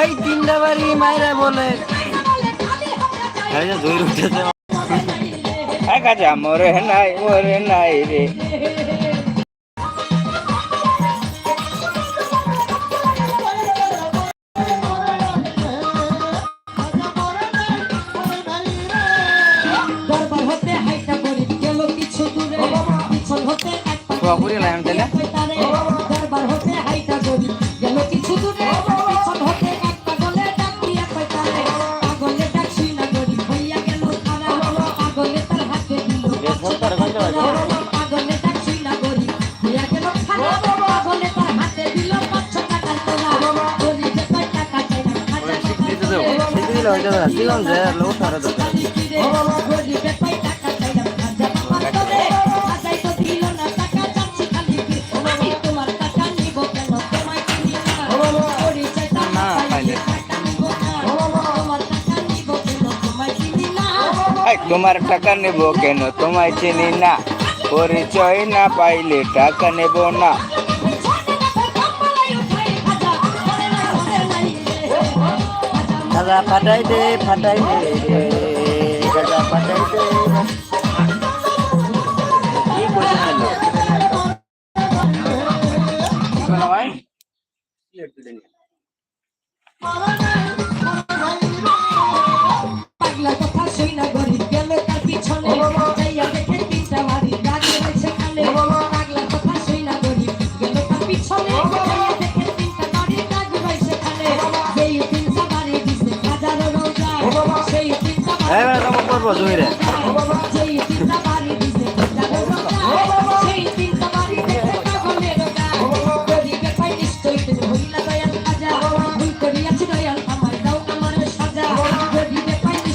এই তিনটা বাড়ি মাইরা বলে। এই যে ধুই উঠেছে যা মরে নাই মরে নাই রে। দরবার হতে হাইটা দিলে হয়ে না দিলাম যে লোক তোমার টাকা নেব কেন? তোমায় চিনি না। পরিচয় না পাইলে টাকা নেব না। দাদা ফাটাই দে ফাটাই দে দাদা ফাটাই দে। কি করছে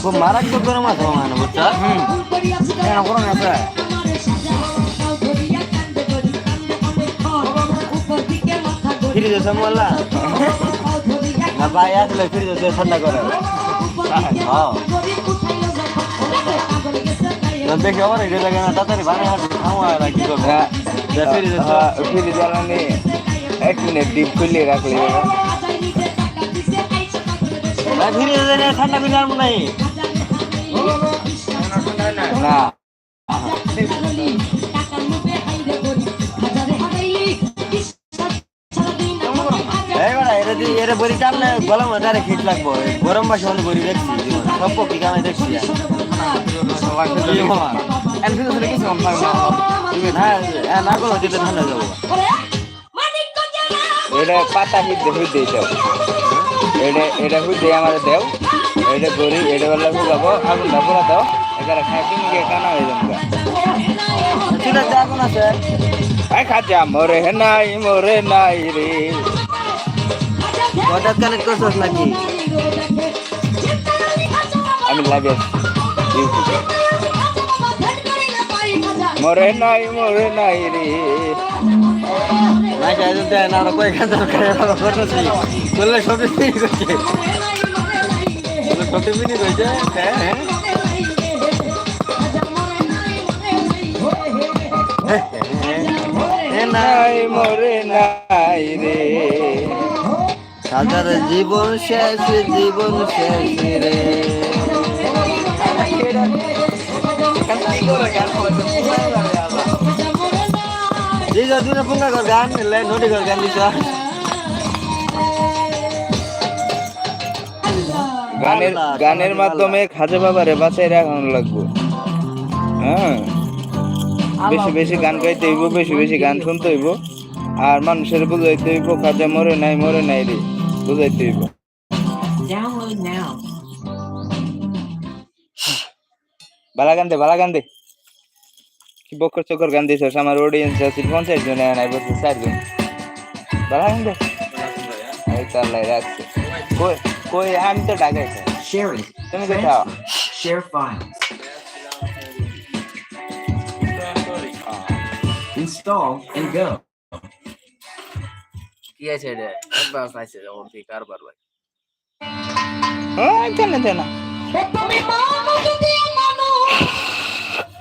খুব নিশ্চয়ই মারাত্মক গরম আছে মানে বুঝছ? কেন করো না প্রায় ফিরে যাচ্ছে মোল্লা না, ভাই, আসলে ফিরে যাচ্ছে ঠান্ডা করে। হ্যাঁ দেখি আমার এটা লাগে না তাড়াতাড়ি বানাই হাঁটছে খাওয়া যা ফিরে যাচ্ছে হ্যাঁ, জ্বালানি এক মিনিট ডিপ খুলে রাখলে। ফিরে ঠান্ডা আর মনে নাই। না। এটা বড়ি টানলে গলা মধ্যে আরে লাগবো। গরম মাসে অনেক বড়ি দেখছি সব পক্ষী কামে দেখছি আর। কি বলা? হ্যাঁ হ্যাঁ, না করো দিতে ঠান্ডা যাব এটা পাতা হিদ্দে হুইদে দাও। এটা এটা হুইদে আমার দেও এটা করি এটা বললে ফুগাবো আগুনটা পুরা দাও। এখানে খাই তুমি গিয়ে কানা হয়ে যাব ঠিক আছে এখন আছে আই খাজা মরে নাই মরে নাই রে। হঠাৎ কানেক্ট করছিস নাকি? আমি লাগে মরে নাই মরে নাই রে। না চাই দিতে না ওরা কয়েক হাজার করে ভালো করতেছি করলে সবই মিনি করছে সবই মিনি করছে হ্যাঁ হ্যাঁ। এ না নাই মরে নাই রে। সাজার জীবন শেষ জীবন শেষ রে। গানের গানের মাধ্যমে খাজা বাবারে বাঁচাই রাখানো লাগবো। হ্যাঁ? বেশি বেশি গান গাইতে হইব, বেশি বেশি গান শুনতে হইব। আর মানুষের বুঝাইতে হইব, খাজা মরে নাই মরে নাই রে, বুঝাইতে হইব। Download now. বালা গান দে বালা গান দে কি বকর চকর গান দিছিস আমার অডিয়েন্স আছে পঞ্চাশ জন নাই বসে চারজন বালা গান দে এই তাহলে রাখছে কই কই আমি তো ডাকাইছি Sharing. তুমি কোথাও Share files. Install and go. কি আছে রে একবার পাইছে যখন তুই কারবার ভাই হ্যাঁ কেন কেন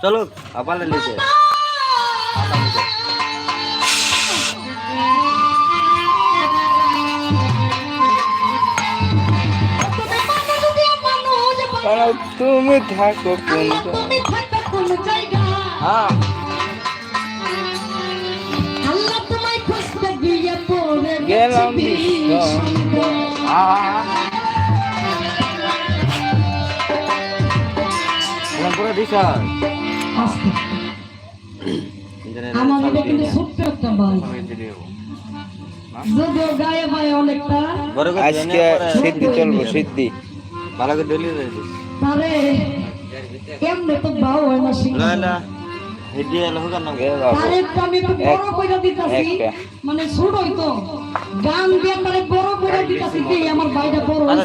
চলো আপালে নিচে। তুমি থাকো কোন হ্যাঁ। গেলাম পুরো দিছ আমার এটা কিন্তু ছোট্ট একটা ভাই যদিও গায়ে ভাই অনেকটা। আজকে সিদ্ধি চলবো ভালো করে তারে এমনি তো হয় না। মানে ছোটই তো গান দিয়ে তারে বড় কইরা দিতাছি আমার ভাইটা বড় আরে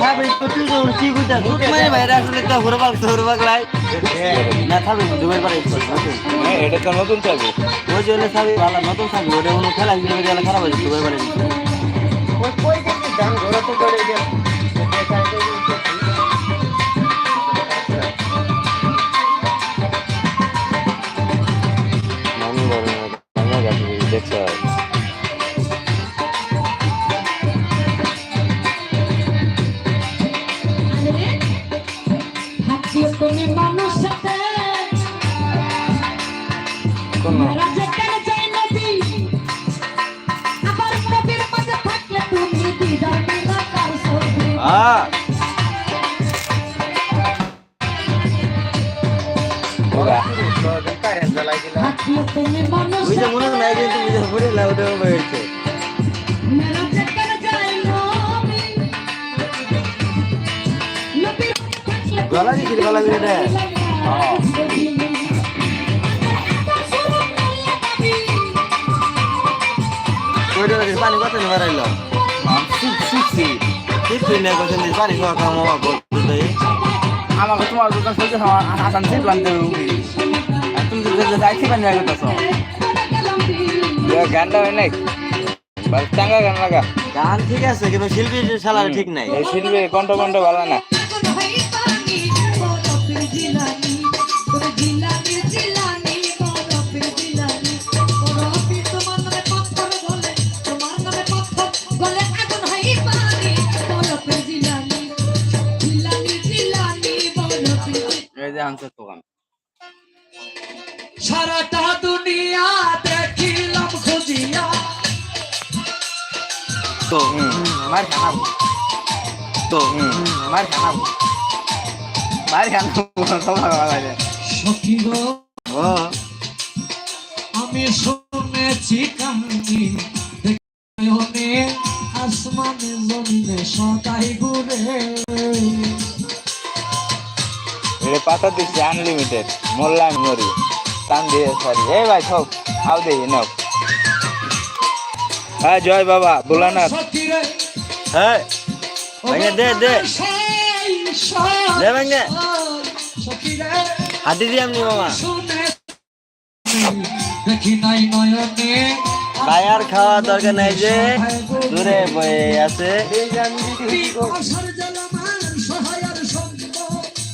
তুই তো কি কইতা দুধ মানে বাইরে আসলে তো হুরবাক হুরবাক লাই। না থাকবে দুবার পারে হ্যাঁ, এটা তো নতুন চাবি। ওই জন্য সাবি ভালো নতুন সাবি ওটা কোনো খেলা গিয়ে খারাপ হয়েছে দুবার পারে মামি মনে হয় বুঝে লাউডে হয়েছে নবীর গলা দিছিল গলা করে দে পানি কত নে মারাইলো সিক সিক সিক পানি খাওয়া বলতে দেই আমাকে তোমার দোকান চলছে আসান সিট বানতে হবে আর তুমি তো যাইছি বান জায়গা তো গানটা হয় নাই? চাঙ্গা গান লাগা? গান ঠিক আছে কিন্তু শিল্পী শালার ঠিক নাই। শিল্পী কণ্ঠ কণ্ঠ ভালো না। তো মার খানা। তো। মার খানা। মার খানা সবাই ভালো লাগে। সখী গো ও। আমি শুনেছি কাহিনী। দেখে আসমানে জমিনে সদাই ঘুরে। এটা পাতা দিচ্ছি আনলিমিটেড মোল্লাম মরি টান দিয়ে সরি। এই ভাই সব দেখি নাও। হ্যাঁ জয় বাবা ভোলানাথ। হ্যাঁ ভাইয়া দে দে। দে ভেঙে। হাতি দিয়ে আমনি মামা। খাওয়া দরকার নাই যে। দূরে বয়ে আছে।